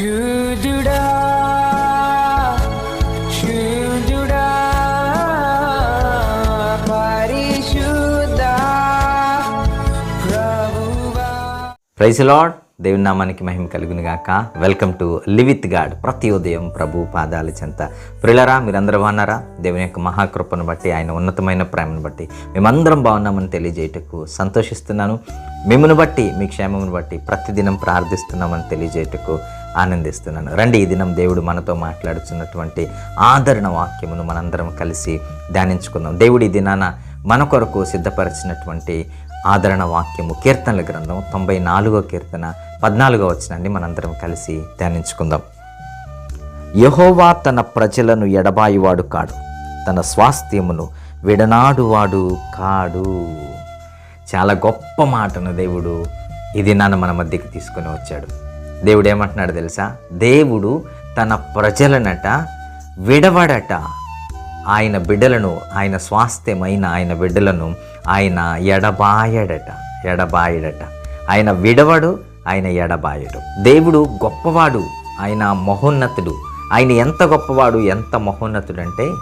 శూదుడా శూదుడా పరిశుద్ధ praise lord దేవుని నామానికి మహిమ కలుగును గాక. వెల్కమ్ టు లివిత్ గాడ్ ప్రతి ఉదయం ప్రభు పాదాల చెంత. ప్రిలరా మీరందరూ బాగున్నారా? దేవుని యొక్క మహాకృపను బట్టి ఆయన ఉన్నతమైన ప్రేమను బట్టి మేమందరం బాగున్నామని తెలియజేయటకు సంతోషిస్తున్నాను. మిమ్మల్ని బట్టి మీ క్షేమమును బట్టి ప్రతిదినం ప్రార్థిస్తున్నామని తెలియజేయటకు ఆనందిస్తున్నాను. రండి ఈ దినం దేవుడు మనతో మాట్లాడుతున్నటువంటి ఆదరణ వాక్యమును మనందరం కలిసి ధ్యానించుకుందాం. దేవుడి దినాన మన కొరకు సిద్ధపరిచినటువంటి ఆదరణ వాక్యము కీర్తనల గ్రంథం తొంభై నాలుగో కీర్తన పద్నాలుగో వచ్చినండి మనందరం కలిసి ధ్యానించుకుందాం. యహోవా తన ప్రజలను ఎడబాయివాడు కాడు తన స్వాస్థ్యమును విడనాడువాడు కాడు. చాలా గొప్ప మాటను దేవుడు ఇది నాన్న మన మధ్యకి తీసుకొని వచ్చాడు. దేవుడు ఏమంటున్నాడు తెలుసా? దేవుడు తన ప్రజలనట విడవడట ఆయన బిడ్డలను ఆయన స్వాస్థ్యమైన ఆయన బిడ్డలను ఆయన ఎడబాయడట ఎడబాయడట. ఆయన విడవడు ఆయన ఎడబాయడు. దేవుడు గొప్పవాడు ఆయన మహోన్నతుడు. ఆయన ఎంత గొప్పవాడు ఎంత మహోన్నతుడు అంటే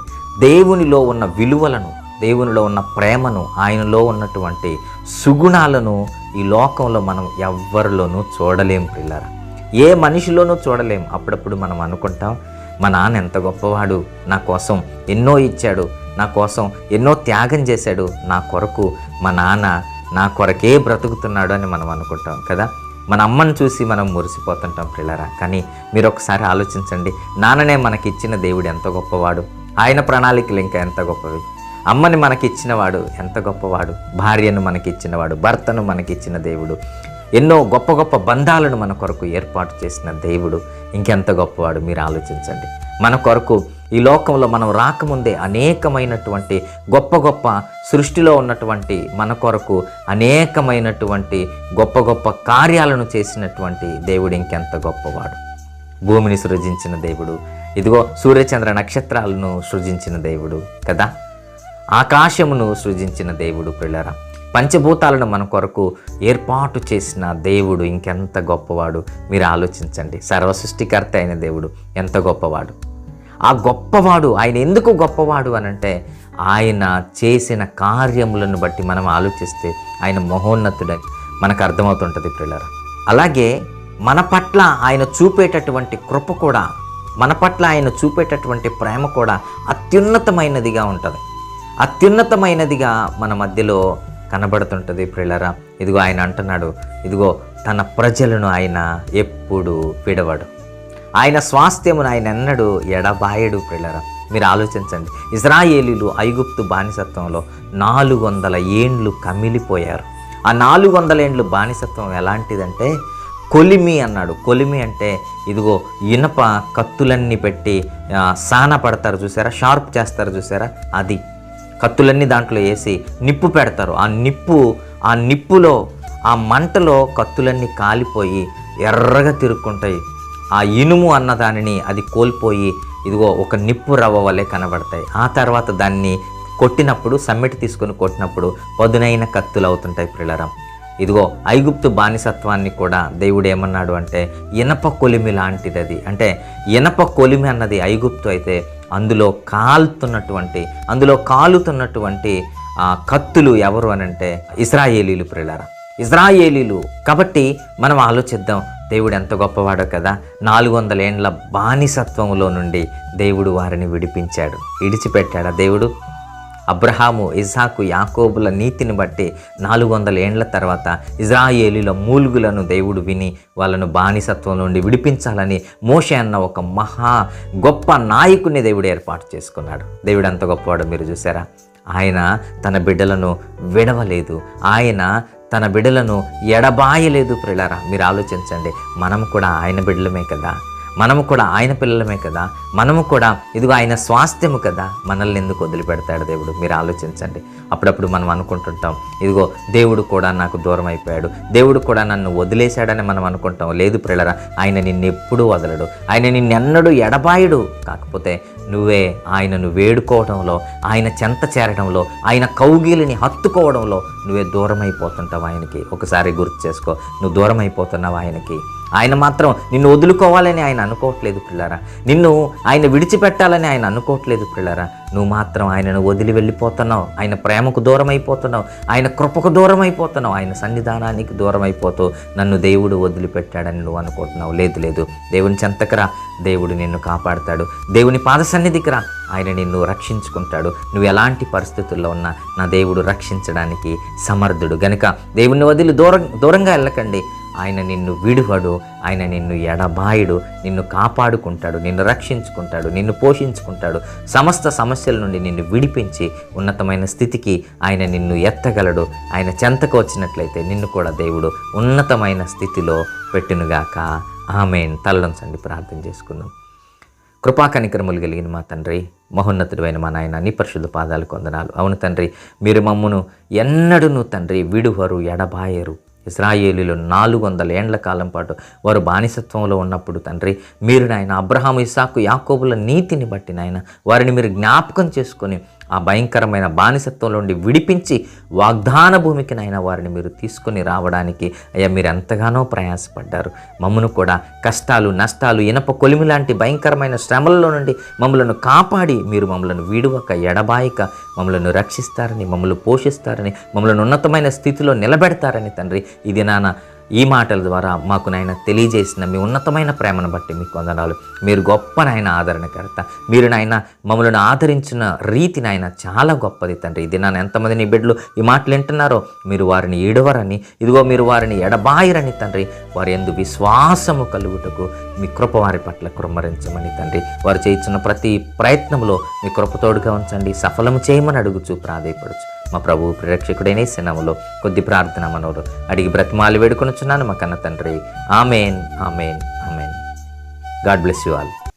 దేవునిలో ఉన్న విలువలను దేవునిలో ఉన్న ప్రేమను ఆయనలో ఉన్నటువంటి సుగుణాలను ఈ లోకంలో మనం ఎవ్వరిలోనూ చూడలేం పిల్లరా ఏ మనిషిలోనూ చూడలేం. అప్పుడప్పుడు మనం అనుకుంటాం మా నాన్న ఎంత గొప్పవాడు నా కోసం ఎన్నో ఇచ్చాడు నా కోసం ఎన్నో త్యాగం చేశాడు నా కొరకు మా నాన్న నా కొరకే బ్రతుకుతున్నాడు అని మనం అనుకుంటాం కదా. మన అమ్మని చూసి మనం మురిసిపోతుంటాం పిల్లరా కానీ మీరు ఒకసారి ఆలోచించండి నాన్ననే మనకి ఇచ్చిన దేవుడు ఎంత గొప్పవాడు ఆయన ప్రణాళికలు ఇంకా ఎంత గొప్పవి. అమ్మని మనకిచ్చినవాడు ఎంత గొప్పవాడు భార్యను మనకిచ్చినవాడు భర్తను మనకిచ్చిన దేవుడు. ఎన్నో గొప్ప గొప్ప బంధాలను మన కొరకు ఏర్పాటు చేసిన దేవుడు. ఇంకెంత గొప్పవాడు మీరు ఆలోచించండి. మన కొరకు ఈ లోకంలో మనం రాకముందే అనేకమైనటువంటి గొప్ప గొప్ప సృష్టిలో ఉన్నటువంటి మన కొరకు అనేకమైనటువంటి గొప్ప గొప్ప కార్యాలను చేసినటువంటి దేవుడు ఇంకెంత గొప్పవాడు. భూమిని సృజించిన దేవుడు. ఇదిగో సూర్యచంద్ర నక్షత్రాలను సృజించిన దేవుడు కదా. ఆకాశమును సృజించిన దేవుడు పిల్లరా. పంచభూతాలను మన కొరకు ఏర్పాటు చేసిన దేవుడు ఇంకెంత గొప్పవాడు? మీరు ఆలోచించండి. సర్వ సృష్టికర్త అయిన దేవుడు ఎంత గొప్పవాడు? ఆ గొప్పవాడు ఆయన ఎందుకు గొప్పవాడు అనంటే ఆయన చేసిన కార్యములను బట్టి మనం ఆలోచిస్తే ఆయన మహోన్నతుడని మనకు అర్థమవుతుంటుంది పిల్లరా అలాగే మన పట్ల ఆయన చూపేటటువంటి కృప కూడా మన పట్ల ఆయన చూపేటటువంటి ప్రేమ కూడా అత్యున్నతమైనదిగా ఉంటుంది. అత్యున్నతమైనదిగా మన మధ్యలో కనబడుతుంటుంది ప్రిలరా. ఇదిగో ఆయన అంటున్నాడు ఇదిగో తన ప్రజలను ఆయన ఎప్పుడు విడవడు. ఆయన స్వాస్థ్యమును ఆయన ఎన్నడు ఎడబాయడు ప్రిలరా. మీరు ఆలోచించండి ఇజ్రాయేలీలు ఐగుప్తు బానిసత్వంలో నాలుగు వందల ఏండ్లు కమిలిపోయారు. ఆ నాలుగు వందల ఏండ్లు బానిసత్వం ఎలాంటిదంటే కొలిమి అన్నాడు. కొలిమి అంటే ఇదిగో ఇనప కత్తులన్నీ పెట్టి సాన పడతారు చూసారా? షార్ప్ చేస్తారు చూసారా? అది కత్తులన్నీ దాంట్లో వేసి నిప్పు పెడతారు. ఆ నిప్పు ఆ నిప్పులో ఆ మంటలో కత్తులన్నీ కాలిపోయి ఎర్రగా తిరుక్కుంటాయి. ఆ ఇనుము అన్న దానిని అది కోల్పోయి ఇదిగో ఒక నిప్పు రవ్వ వలె కనబడతాయి. ఆ తర్వాత దాన్ని కొట్టినప్పుడు సమ్మెటి తీసుకొని కొట్టినప్పుడు పదునైన కత్తులు అవుతుంటాయి ప్రిలరం. ఇదిగో ఐగుప్తు బానిసత్వాన్ని కూడా దేవుడు ఏమన్నాడు అంటే ఇనప కొలిమి లాంటిది అది అంటే ఇనప కొలిమి అన్నది ఐగుప్తు అయితే అందులో కాలుతున్నటువంటి అందులో కాలుతున్నటువంటి ఆ, కత్తులు ఎవరు అనంటే ఇస్రాయేలీలు ప్రిలారా ఇజ్రాయేలీలు కాబట్టి మనం ఆలోచిద్దాం దేవుడు ఎంత గొప్పవాడో కదా. నాలుగు వందల ఏండ్ల బానిసత్వంలో నుండి దేవుడు వారిని విడిపించాడు. విడిచిపెట్టాడా దేవుడు? అబ్రహాము ఇసాకు యాకోబుల నీతిని బట్టి నాలుగు వందల ఏండ్ల తర్వాత ఇజ్రాయేలీల మూలుగులను దేవుడు విని వాళ్ళను బానిసత్వం నుండి విడిపించాలని మోషే అన్న ఒక మహా గొప్ప నాయకుని దేవుడు ఏర్పాటు చేసుకున్నాడు. దేవుడు అంత గొప్పవాడు మీరు చూసారా? ఆయన తన బిడ్డలను విడవలేదు. ఆయన తన బిడ్డలను ఎడబాయలేదు. ప్రిలారా మీరు ఆలోచించండి. మనం కూడా ఆయన బిడ్డలమే కదా. మనము కూడా ఆయన పిల్లలమే కదా. మనము కూడా ఇదిగో ఆయన స్వాస్థ్యము కదా. మనల్ని ఎందుకు వదిలిపెడతాడు దేవుడు? మీరు ఆలోచించండి. అప్పుడప్పుడు మనం అనుకుంటుంటాం ఇదిగో దేవుడు కూడా నాకు దూరం అయిపోయాడు. దేవుడు కూడా నన్ను వదిలేశాడని మనం అనుకుంటాం. లేదు ప్రిల్లరా ఆయన నిన్నెప్పుడూ వదలడు. ఆయన నిన్నెన్నడూ ఎడబాయడు. కాకపోతే నువ్వే ఆయనను వేడుకోవడంలో ఆయన చెంత చేరడంలో ఆయన కౌగిలిని హత్తుకోవడంలో నువ్వే దూరం అయిపోతుంటావు ఆయనకి. ఒకసారి గుర్తు చేసుకో నువ్వు దూరం అయిపోతున్నావు ఆయనకి. ఆయన మాత్రం నిన్ను వదులుకోవాలని ఆయన అనుకోవట్లేదు పిల్లరా. నిన్ను ఆయన విడిచిపెట్టాలని ఆయన అనుకోవట్లేదు పిల్లరా. నువ్వు మాత్రం ఆయనను వదిలి వెళ్ళిపోతున్నావు. ఆయన ప్రేమకు దూరం అయిపోతున్నావు ఆయన కృపకు దూరం అయిపోతున్నావు ఆయన సన్నిధానానికి దూరం అయిపోతూ నన్ను దేవుడు వదిలిపెట్టాడని నువ్వు అనుకుంటున్నావు. లేదు లేదు. దేవుని చెంతకరా దేవుడు నిన్ను కాపాడతాడు. దేవుని పాద సన్నిధికి రా. ఆయన నిన్ను రక్షించుకుంటాడు. నువ్వు ఎలాంటి పరిస్థితుల్లో ఉన్నా నా దేవుడు రక్షించడానికి సమర్థుడు. గనుక దేవుని వదిలి దూరం దూరంగా వెళ్ళకండి. ఆయన నిన్ను విడువడు ఆయన నిన్ను ఎడబాయుడు నిన్ను కాపాడుకుంటాడు నిన్ను రక్షించుకుంటాడు నిన్ను పోషించుకుంటాడు. సమస్త సమస్యల నుండి నిన్ను విడిపించి ఉన్నతమైన స్థితికి ఆయన నిన్ను ఎత్తగలడు. ఆయన చెంతకు వచ్చినట్లయితే నిన్ను కూడా దేవుడు ఉన్నతమైన స్థితిలో పెట్టునుగాక. ఆమెన్. తలడంచండి ప్రార్థన చేసుకుందాం. కృపా కనికరములు కలిగిన మా తండ్రి మహోన్నతుడైన మా నాయన నీ పరిశుద్ధ పాదాలు కొందనాలు అవును తండ్రి మీరు మమ్మును ఎన్నడూను తండ్రి విడువరు ఎడబాయరు. ఇస్రాయేలీలు నాలుగు వందల ఏండ్ల కాలం పాటు వారు బానిసత్వంలో ఉన్నప్పుడు తండ్రి మీరు నాయన అబ్రహాం ఇసాకు యాకోబుల నీతిని బట్టి నాయన వారిని మీరు జ్ఞాపకం చేసుకొని ఆ భయంకరమైన బానిసత్వం నుండి విడిపించి వాగ్దాన భూమికి నాయన వారిని మీరు తీసుకొని రావడానికి అయ్యా మీరు ఎంతగానో ప్రయాసపడ్డారు. మమ్మను కూడా కష్టాలు నష్టాలు ఇనప కొలిమి లాంటి భయంకరమైన శ్రమలలో నుండి మమ్మలను కాపాడి మీరు మమ్మలను వీడువక ఎడబాయిక మమ్మలను రక్షిస్తారని మమ్మల్ని పోషిస్తారని మమ్మల్ని ఉన్నతమైన స్థితిలో నిలబెడతారని తండ్రి. ఇది నాన్న ఈ మాటల ద్వారా మాకు నాయన తెలియజేసిన మీ ఉన్నతమైన ప్రేమను బట్టి మీకు వందనాలు. మీరు గొప్ప నాయన ఆదరణకర్త. మీరు నాయన మమ్మల్ని ఆదరించిన రీతి నాయన చాలా గొప్పది తండ్రి. ఇది నన్ను ఎంతమంది నీ బిడ్డలు ఈ మాటలు వింటున్నారో మీరు వారిని ఏడవరని ఇదిగో మీరు వారిని ఎడబాయరని తండ్రి. వారి ఎందు విశ్వాసము కలుగుటకు మీ కృప వారి పట్ల కృమ్మరించమని తండ్రి. వారు చేయించిన ప్రతి ప్రయత్నంలో మీ కృపతోడుగా ఉంచండి. సఫలము చేయమని అడుగుచు ప్రాధేయపడుచు. మా ప్రభు ప్రిరక్షకుడైన సినములో కొద్ది ప్రార్థన మనోడు అడిగి బ్రతిమాలు వేడుకొనుచున్నాను మా కన్న తండ్రి. Amen amen amen. God bless you all.